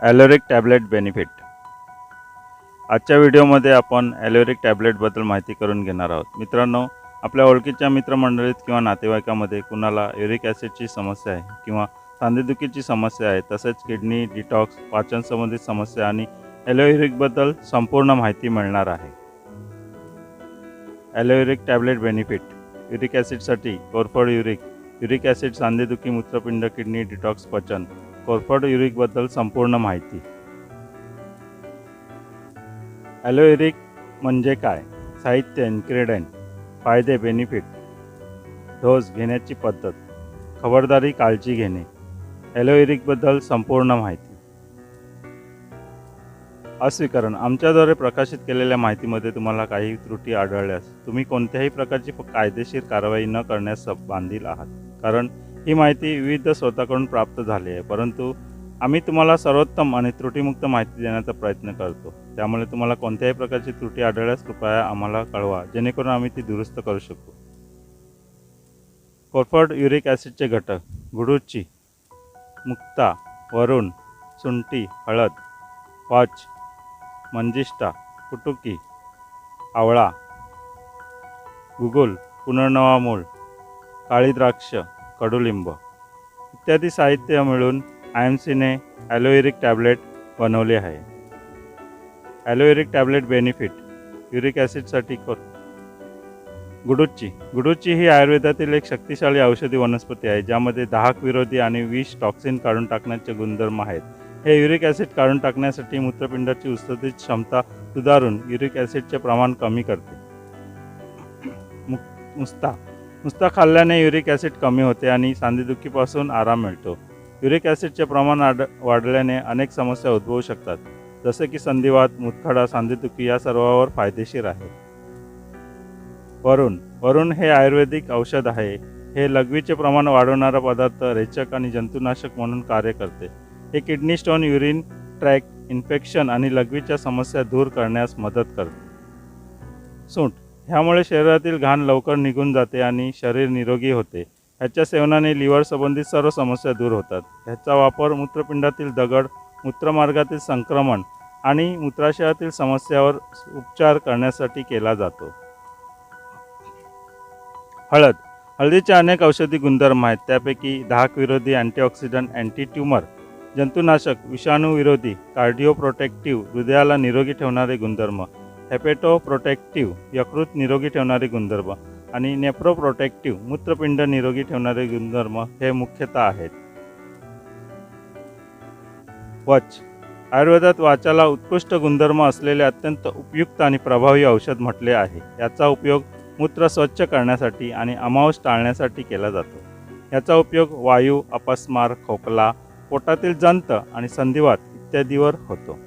ॲलोरिक tablet benefit. आजच्या व्हिडिओमध्ये आपण ॲलोरिक टॅबलेटबद्दल माहिती करून घेणार आहोत. मित्रांनो आपल्या ओळखीच्या मित्रमंडळीत किंवा नातेवाईकामध्ये कुणाला युरिक ॲसिडची समस्या आहे किंवा सांधेदुखीची समस्या आहे तसेच किडनी डिटॉक्स पाचन संबंधित समस्या आणि ॲलोयुरिकबद्दल संपूर्ण माहिती मिळणार आहे. Aloeuric tablet benefit. युरिक ॲसिडसाठी कोरफड युरिक युरिक ॲसिड सांधेदुखी मूत्रपिंड किडनी डिटॉक्स पचन कॉर्पोरेट युरिकबद्दल संपूर्ण माहिती. ॲलोएरिक म्हणजे काय? साहित्य इन्ग्रेडियंट फायदे बेनिफिट डोस घेण्याची पद्धत. खबरदारी काळजी घेणे. ॲलोएरिकबद्दल संपूर्ण माहिती. अस्वीकरण. आमच्याद्वारे प्रकाशित केलेल्या माहितीमध्ये तुम्हाला काही त्रुटी आढळल्यास तुम्ही कोणत्याही प्रकारची कायदेशीर कारवाई न करण्यास बांधील आहात. कारण ही माहिती विविध स्रोताकडून प्राप्त झाली आहे. परंतु आम्ही तुम्हाला सर्वोत्तम आणि त्रुटीमुक्त माहिती देण्याचा प्रयत्न करतो. त्यामुळे तुम्हाला कोणत्याही प्रकारची त्रुटी आढळल्यास कृपया आम्हाला कळवा जेणेकरून आम्ही ती दुरुस्त करू शकू. कोरफड युरिक ॲसिडचे घटक गुडूची मुक्ता वरुण सुंटी हळद वाच मंजिष्टा कुटुकी आवळा गुगुल पुनर्नवामूळ काळी द्राक्ष कडुलिंब. इत्यादी साहित्य मिळून आय एम सीने ॲलोएरिक टॅबलेट बनवले आहे. ॲलोएरिक टॅबलेट बेनिफिट युरिक ॲसिडसाठी कर. गुडुच्ची गुडुच्ची ही आयुर्वेदातील एक शक्तिशाली औषधी वनस्पती आहे ज्यामध्ये दाहक विरोधी आणि विष टॉक्सिन काढून टाकण्याचे गुणधर्म आहेत. हे युरिक ॲसिड काढून टाकण्यासाठी मूत्रपिंडाची उत्सर्जित क्षमता सुधारून युरिक ॲसिडचे प्रमाण कमी करते. मुस्ता नुसता खाल्ल्याने युरिक ॲसिड कमी होते आणि सांधेदुखीपासून आराम मिळतो. युरिक ॲसिडचे प्रमाण आड वाढल्याने अनेक समस्या उद्भवू शकतात. जसे की संधिवात मुतखडा सांधेदुखी या सर्वावर फायदेशीर आहे. वरुण वरुण हे आयुर्वेदिक औषध आहे. हे लघवीचे प्रमाण वाढवणारा पदार्थ रेचक आणि जंतुनाशक म्हणून कार्य करते. हे kidney stone urine tract infection आणि लघवीच्या समस्या दूर करण्यास मदत करते. सूट ह्यामुळे शरीरातील घाण लवकर निघून जाते आणि शरीर निरोगी होते. ह्याच्या सेवनाने लिव्हर संबंधित सर्व समस्या दूर होतात. ह्याचा वापर मूत्रपिंडातील दगड मूत्रमार्गातील संक्रमण आणि मूत्राशयातील समस्यावर उपचार करण्यासाठी केला जातो. हळद. हळदीचे अनेक औषधी गुणधर्म आहेत. त्यापैकी दाहक विरोधी अँटीऑक्सिडंट अँटी ट्युमर जंतुनाशक विषाणू विरोधी कार्डिओ प्रोटेक्टिव्ह हृदयाला निरोगी ठेवणारे गुणधर्म. हेपेटो प्रोटेक्टिव्ह यकृत निरोगी ठेवणारे गुणधर्म आणि नेप्रो प्रोटेक्टिव्ह मूत्रपिंड निरोगी ठेवणारे गुणधर्म हे मुख्यतः आहेत. वच. आयुर्वेदात वाचाला उत्कृष्ट गुणधर्म असलेले अत्यंत उपयुक्त आणि प्रभावी औषध म्हटले आहे. याचा उपयोग मूत्र स्वच्छ करण्यासाठी आणि अमावस टाळण्यासाठी केला जातो. याचा उपयोग वायू अपस्मार खोकला पोटातील जंत आणि संधिवात इत्यादीवर होतो.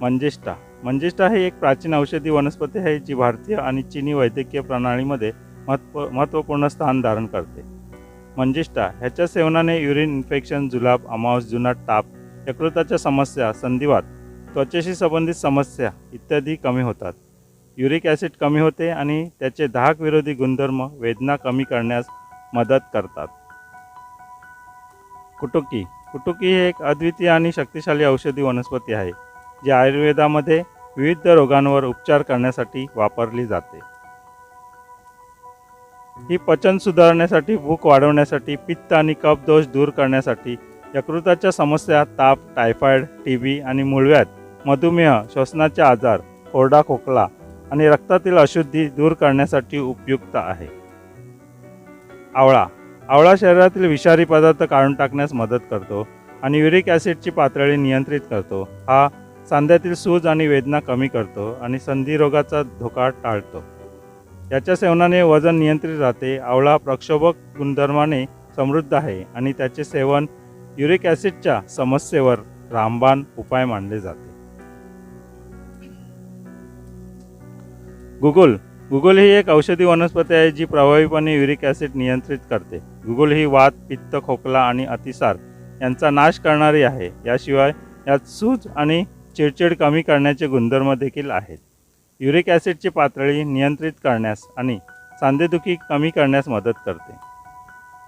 मंजिष्टा मंजिष्टा ही एक प्राचीन औषधी वनस्पती आहे जी भारतीय आणि चिनी वैद्यकीय प्रणालीमध्ये महत्त्व महत्त्वपूर्ण स्थान धारण करते. मंजिष्टा ह्याच्या सेवनाने युरिन इन्फेक्शन जुलाब अमावस जुनाट ताप यकृताच्या समस्या संधिवात त्वचेशी संबंधित समस्या इत्यादी कमी होतात. युरिक ॲसिड कमी होते आणि त्याचे दाहक विरोधी गुणधर्म वेदना कमी करण्यास मदत करतात. कुटुकी कुटुकी ही एक अद्वितीय आणि शक्तिशाली औषधी वनस्पती आहे. जी आयुर्वेदामध्ये विविध रोगांवर उपचार करण्यासाठी वापरली जाते. ही पचन सुधारण्यासाठी भूक वाढवण्यासाठी पित्त आणि कफ दोष दूर करण्यासाठी यकृताच्या समस्या ताप टायफॉइड टी बी आणि मुळव्यात मधुमेह श्वसनाचे आजार कोरडा खोकला आणि रक्तातील अशुद्धी दूर करण्यासाठी उपयुक्त आहे. आवळा. आवळा शरीरातील विषारी पदार्थ काढून टाकण्यास मदत करतो आणि युरिक ॲसिडची पातळी नियंत्रित करतो. हा सांध्यातील सूज आणि वेदना कमी करतो आणि संधिरोगाचा धोका टाळतो. याच्या सेवनाने वजन नियंत्रित राहते आवळा प्रक्षोभक गुणधर्माने समृद्ध आहे आणि त्याचे सेवन युरिक ॲसिडच्या समस्येवर रामबाण उपाय मानले जाते. गुगुल गुगुल ही एक औषधी वनस्पती आहे जी प्रभावीपणे युरिक ॲसिड नियंत्रित करते. गुगुल ही वात पित्त खोकला आणि अतिसार यांचा नाश करणारी आहे. याशिवाय यात सूज आणि चिडचिड कमी करण्याचे गुणधर्म देखील आहेत. युरिक ॲसिडची पातळी नियंत्रित करण्यास आणि सांधेदुखी कमी करण्यास मदत करते.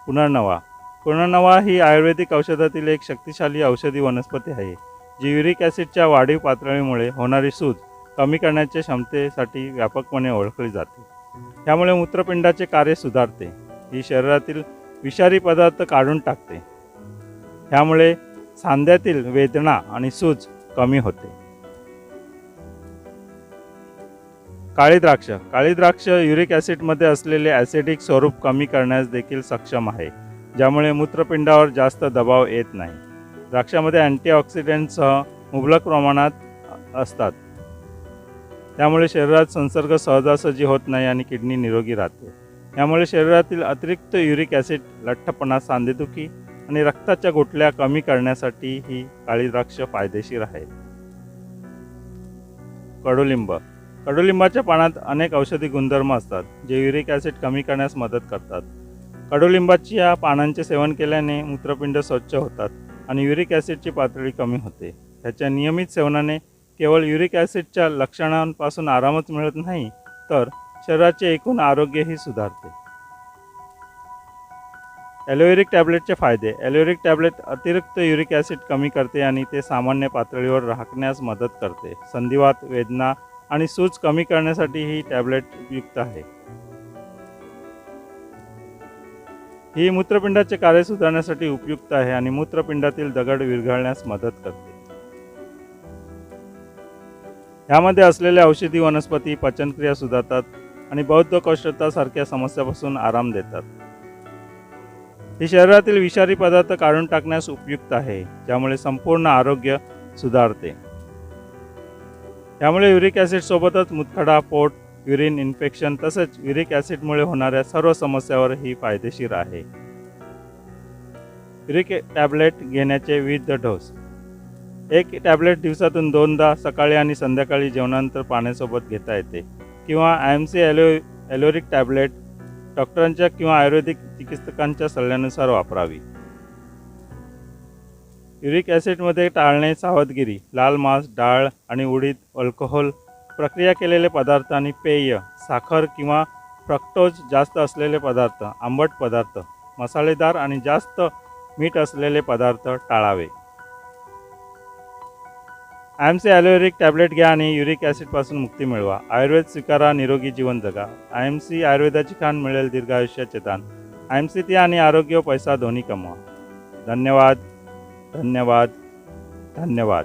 पुनर्नवा. पुनर्नवा ही आयुर्वेदिक औषधातील एक शक्तिशाली औषधी वनस्पती आहे जी युरिक ॲसिडच्या वाढीव पातळीमुळे होणारी सूज कमी करण्याच्या क्षमतेसाठी व्यापकपणे ओळखली जाते. त्यामुळे मूत्रपिंडाचे कार्य सुधारते. ही शरीरातील विषारी पदार्थ काढून टाकते. ह्यामुळे सांध्यातील वेदना आणि सूज कमी होते. काळी द्राक्ष. काळी द्राक्ष युरिक ॲसिडमध्ये असलेले ॲसिडिक स्वरूप कमी करण्यास देखील सक्षम आहे ज्यामुळे मूत्रपिंडावर जास्त दबाव येत नाही. द्राक्षामध्ये अँटीऑक्सिडेंटसह मुबलक प्रमाणात असतात. त्यामुळे शरीरात संसर्ग सहजासहजी होत नाही आणि किडनी निरोगी राहते. यामुळे शरीरातील अतिरिक्त युरिक ॲसिड लठ्ठपणा सांधेदुखी आणि रक्ताच्या गुठल्या कमी करण्यासाठी ही काळी द्राक्ष फायदेशीर आहे कडुलिंब. कडुलिंबाच्या पानात अनेक औषधी गुणधर्म असतात जे युरिक ॲसिड कमी करण्यास मदत करतात. कडुलिंबाची या पानांचे सेवन केल्याने मूत्रपिंड स्वच्छ होतात आणि युरिक ॲसिडची पातळी कमी होते. ह्याच्या नियमित सेवनाने केवळ युरिक ॲसिडच्या लक्षणांपासून आरामच मिळत नाही तर शरीराचे एकूण आरोग्यही सुधारते. ॲलोवेरिक टॅबलेटचे फायदे. ॲलोवेरिक टॅबलेट अतिरिक्त युरिक ॲसिड कमी करते आणि ते सामान्य पातळीवर राखण्यास मदत करते. संधिवात वेदना आणि सूज कमी करण्यासाठी ही टॅब्लेट उपयुक्त आहे. ही मूत्रपिंडाचे कार्य सुधारण्यासाठी उपयुक्त आहे आणि मूत्रपिंडातील दगड विरघळण्यास मदत करते. यामध्ये असलेल्या औषधी वनस्पती पचनक्रिया सुधारतात आणि बौद्ध सारख्या समस्यापासून आराम देतात. ही शरीरातील विषारी पदार्थ काढून टाकण्यास उपयुक्त आहे ज्यामुळे संपूर्ण आरोग्य सुधारते. त्यामुळे युरिक ॲसिड सोबतच मुतखडा पोट युरिन इन्फेक्शन तसेच युरिक ॲसिडमुळे होणाऱ्या सर्व समस्यावर ही फायदेशीर आहे. युरिक टॅबलेट घेण्याचे विविध डोस. एक टॅब्लेट दिवसातून दोनदा सकाळी आणि संध्याकाळी जेवणानंतर पाण्यासोबत घेता येते किंवा आय एम सी ॲलो ॲलोरिक टॅब्लेट डॉक्टरांच्या किंवा आयुर्वेदिक चिकित्सकांच्या सल्ल्यानुसार वापरावी. युरिक ॲसिडमध्ये टाळणे सावधगिरी लाल मांस डाळ आणि उडीद अल्कोहोल प्रक्रिया केलेले पदार्थ आणि पेय साखर किंवा फ्रक्टोज जास्त असलेले पदार्थ आंबट पदार्थ मसालेदार आणि जास्त मीठ असलेले पदार्थ टाळावे. आय सी ॲलोवेरिक टॅबलेट घ्या आणि युरिक ॲसिडपासून मुक्ती मिळवा. आयुर्वेद स्वीकारा निरोगी जीवन जगा. आय एम सी आयुर्वेदाची खाण मिळेल दीर्घायुष्याचे दान. आय एम सी ती आणि आरोग्य पैसा दोन्ही कमवा. धन्यवाद. धन्यवाद. धन्यवाद.